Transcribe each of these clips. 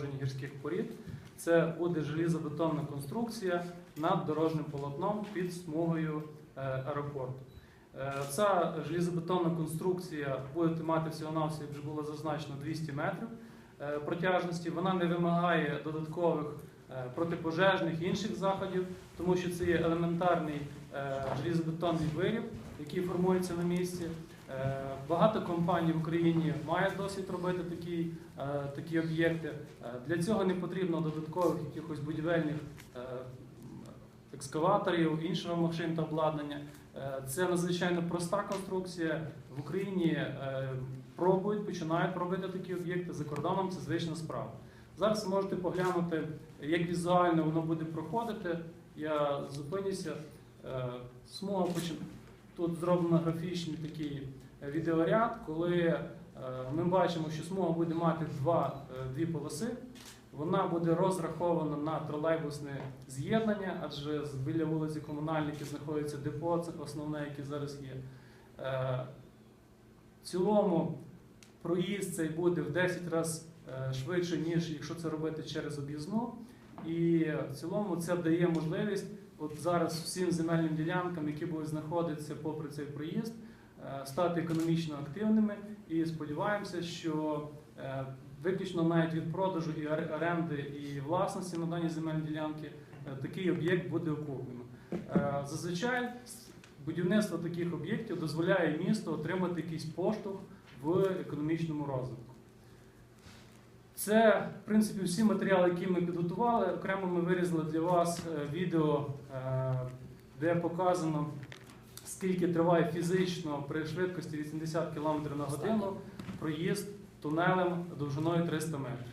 відродження гірських порід. Це буде желізобетонна конструкція над дорожнім полотном під смугою е, аеропорту. Е, Ця желізобетонна конструкція буде мати всього-навсього, як вже було зазначено, 200 метрів е, протяжності. Вона не вимагає додаткових протипожежних інших заходів, тому що це є елементарний желізобетонний виріб, який формується на місці. Е, Багато компаній в Україні мають досвід робити такі, е, такі об'єкти. Е, Для цього не потрібно додаткових якихось будівельних екскаваторів, іншого машин та обладнання. Це надзвичайно проста конструкція. В Україні пробують, починають робити такі об'єкти. За кордоном це звична справа. Зараз можете поглянути, як візуально воно буде проходити. Я зупинюся. Смуга почин- Тут зроблено графічний такий е, відеоряд, коли е, ми бачимо, що смуга буде мати два, е, дві полоси. Вона буде розрахована на тролейбусне з'єднання, адже біля вулиці Комунальники знаходиться депо, це основне, яке зараз є. В цілому проїзд цей буде в 10 разів швидше, ніж якщо це робити через об'їзну. І в цілому це дає можливість от зараз всім земельним ділянкам, які будуть знаходитися попри цей проїзд, е, стати економічно активними. І сподіваємося, що е, виключно навіть від продажу і оренди і власності на дані земельні ділянки е, такий об'єкт буде окуплено. Зазвичай будівництво таких об'єктів дозволяє місту отримати якийсь поштовх в економічному розвитку. Це, в принципі, всі матеріали, які ми підготували. Окремо ми вирізали для вас е, відео, е, де показано, скільки триває фізично при швидкості 80 км на годину проїзд тунелем довжиною 300 метрів.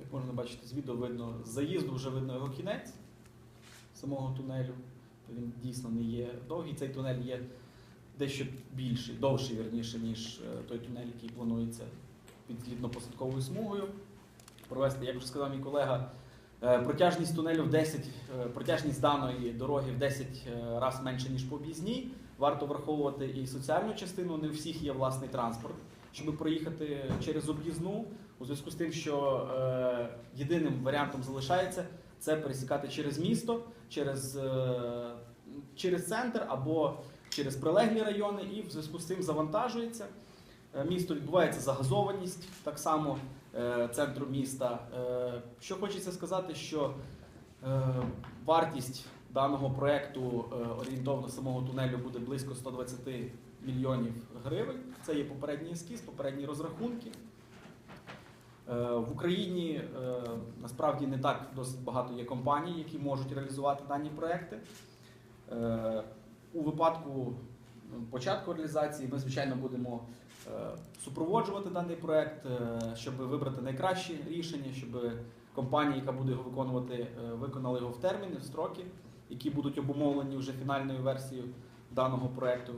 Як можна бачити з відео, видно заїзду вже видно його кінець самого тунелю. Він дійсно не є довгий. Цей тунель є дещо більший, довший, вірніше, ніж е, той тунель, який планується під злітно-посадковою смугою. Провести, як вже сказав мій колега, е, протяжність тунелю в 10, е, протяжність даної дороги в 10 разів менше, ніж по об'їзній. Варто враховувати і соціальну частину. Не у всіх є власний транспорт, щоб проїхати через об'їзну. У зв'язку з тим, що єдиним варіантом залишається це пересікати через місто, через, через центр або через прилеглі райони, і в зв'язку з цим завантажується. Е, Місто відбувається загазованість так само е, центру міста. Е, що хочеться сказати, що вартість даного проекту е, орієнтовно самого тунелю буде близько 120 мільйонів гривень. Це є попередній ескіз, попередні розрахунки. В Україні насправді не так досить багато є компаній, які можуть реалізувати дані проекти. Е, У випадку ну, початку реалізації ми, звичайно, будемо е, супроводжувати даний проект, е, щоб вибрати найкращі рішення, щоб компанія, яка буде його виконувати, е, виконала його в терміни, в строки, які будуть обумовлені вже фінальною версією даного проекту.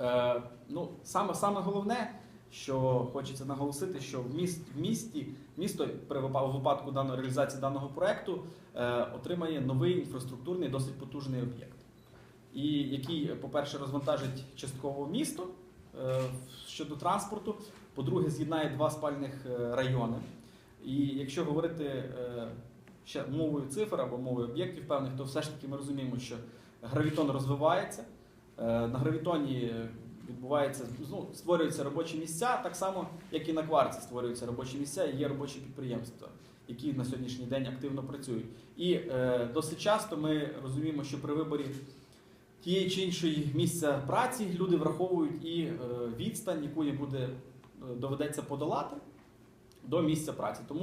Е, Ну, саме, саме головне, що хочеться наголосити, що в, міст, в місті місто при випадку даної реалізації даного проекту е, отримає новий інфраструктурний, досить потужний об'єкт, і який, по-перше, розвантажить частково місто е, щодо транспорту. По-друге, з'єднає два спальних е, райони. І якщо говорити е, ще мовою цифр або мовою об'єктів певних, то все ж таки ми розуміємо, що гравітон розвивається. На гравітоні відбувається, ну, створюються робочі місця, так само, як і на кварці створюються робочі місця, і є робочі підприємства, які на сьогоднішній день активно працюють. І е, досить часто ми розуміємо, що при виборі тієї чи іншої місця праці люди враховують і е, відстань, яку їм буде е, доведеться подолати до місця праці. Тому